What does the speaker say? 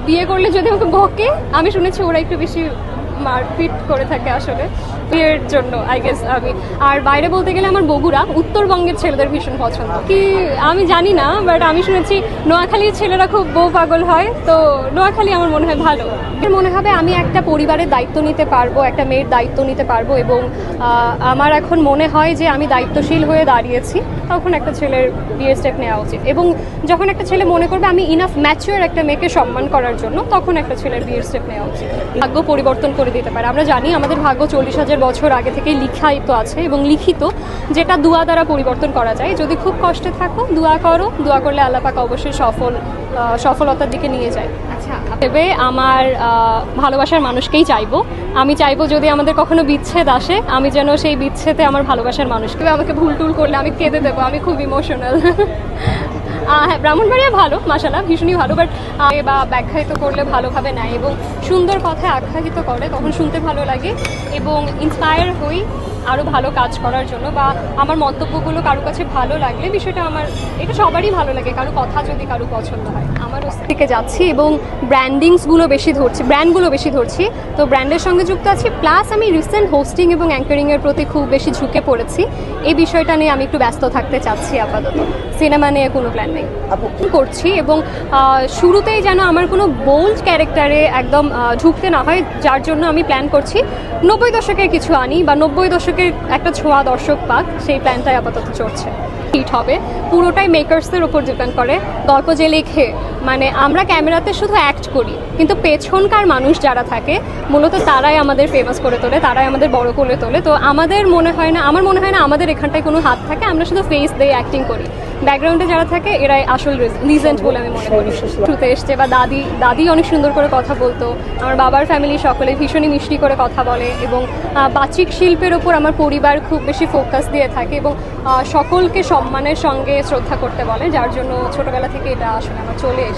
বিয়ে করলে যদি আমাকে বকে আমি শুনেছি ওরা একটু বেশি মারপিট করে থাকে আসলে। বিয়ের জন্য আই গেস আমি। আর বাইরে বলতে গেলে আমার বগুড়া, উত্তরবঙ্গের ছেলেদের ভীষণ পছন্দ। কি, আমি জানি না বাট আমি শুনেছি নোয়াখালীর ছেলেরা খুব বউ পাগল হয়, তো নোয়াখালী আমার মনে হয় ভালো। মনে হবে আমি একটা পরিবারের দায়িত্ব নিতে পারব, একটা মেয়ের দায়িত্ব নিতে পারব এবং আমার এখন মনে হয় যে আমি দায়িত্বশীল হয়ে দাঁড়িয়েছি, তখন একটা ছেলের বিয়ের স্টেপ নেওয়া উচিত। এবং যখন একটা ছেলে মনে করবে আমি ইনাফ ম্যাচিওর একটা মেয়েকে সম্মান করার জন্য, তখন একটা ছেলের বিয়ের স্টেপ নেওয়া উচিত। ভাগ্য পরিবর্তন করে দিতে পারে। আমরা জানি আমাদের ভাগ্য চল্লিশ হাজার বছর আগে থেকেই লিখায়িত আছে এবং লিখিত যেটা দুয়া দ্বারা পরিবর্তন করা যায়। যদি খুব কষ্টে থাকো দোয়া করো। দোয়া করলে আল্লাহ পাক অবশ্যই সফল সফলতার দিকে নিয়ে যায়। আচ্ছা ভেবে আমার ভালোবাসার মানুষকেই চাইব। আমি চাইব যদি আমাদের কখনো বিচ্ছেদ আসে আমি যেন সেই বিচ্ছেদে আমার ভালোবাসার মানুষকে। আমাকে ভুল টুল করলে আমি কেঁদে দেবো। আমি খুব ইমোশনাল হ্যাঁ ব্রাহ্মণবাড়িয়া ভালো মাসালা ভীষণই ভালো বাট বা ব্যাখ্যায়িত করলে ভালোভাবে নেয় এবং সুন্দর কথায় আখ্যায়িত করে, তখন শুনতে ভালো লাগে এবং ইন্সপায়ার হই। আরও ভালো কাজ করার জন্য বা আমার মন্তব্যগুলো কারও কাছে ভালো লাগলে বিষয়টা আমার এটা সবারই ভালো লাগে কারও কথা যদি কারও পছন্দ হয়। আমারও থেকে যাচ্ছি এবং ব্র্যান্ডিংসগুলো বেশি ধরছি ব্র্যান্ডগুলো বেশি ধরছি। তো ব্র্যান্ডের সঙ্গে যুক্ত আছি প্লাস আমি রিসেন্ট হোস্টিং এবং অ্যাঙ্কারিংয়ের প্রতি খুব বেশি ঝুঁকে পড়েছি। এই বিষয়টা নিয়ে আমি একটু ব্যস্ত থাকতে চাচ্ছি আপাতত। সিনেমা নিয়ে কোনো প্ল্যান নেই। করছি এবং শুরুতেই যেন আমার কোনো বোল্ড ক্যারেক্টারে একদম ঝুঁকতে না হয় যার জন্য আমি প্ল্যান করছি। নব্বই দশকের কিছু আনি বা নব্বই দশকের একটা ছোঁয়া দর্শক পাক, সেই প্ল্যানটাই আপাতত চলছে। হিট হবে। পুরোটাই মেকার্সদের উপর ডিপেন্ড করে। গল্প যে লেখে মানে আমরা ক্যামেরাতে শুধু অ্যাক্ট করি, কিন্তু পেছনকার মানুষ যারা থাকে, মূলত তারাই আমাদের ফেমাস করে তোলে, তারাই আমাদের বড় করে তোলে। তো আমাদের মনে হয় না, আমার মনে হয় না আমাদের এখানটায় কোনো হাত থাকে, আমরা শুধু ফেস দিয়ে অ্যাক্টিং করি। ব্যাকগ্রাউন্ডে যারা থাকে এরাই আসল লিজেন্ট বলে আমি মনে করি। শুতে এসছে বা দাদি দাদি অনেক সুন্দর করে কথা বলতো। আমার বাবার ফ্যামিলি সকলে ভীষণই মিষ্টি করে কথা বলে এবং বাচিক শিল্পের ওপর আমার পরিবার খুব বেশি ফোকাস দিয়ে থাকে এবং সকলকে সম্মানের সঙ্গে শ্রদ্ধা করতে বলে যার জন্য ছোটবেলা থেকে এটা আসলে আমার চলে এসেছে।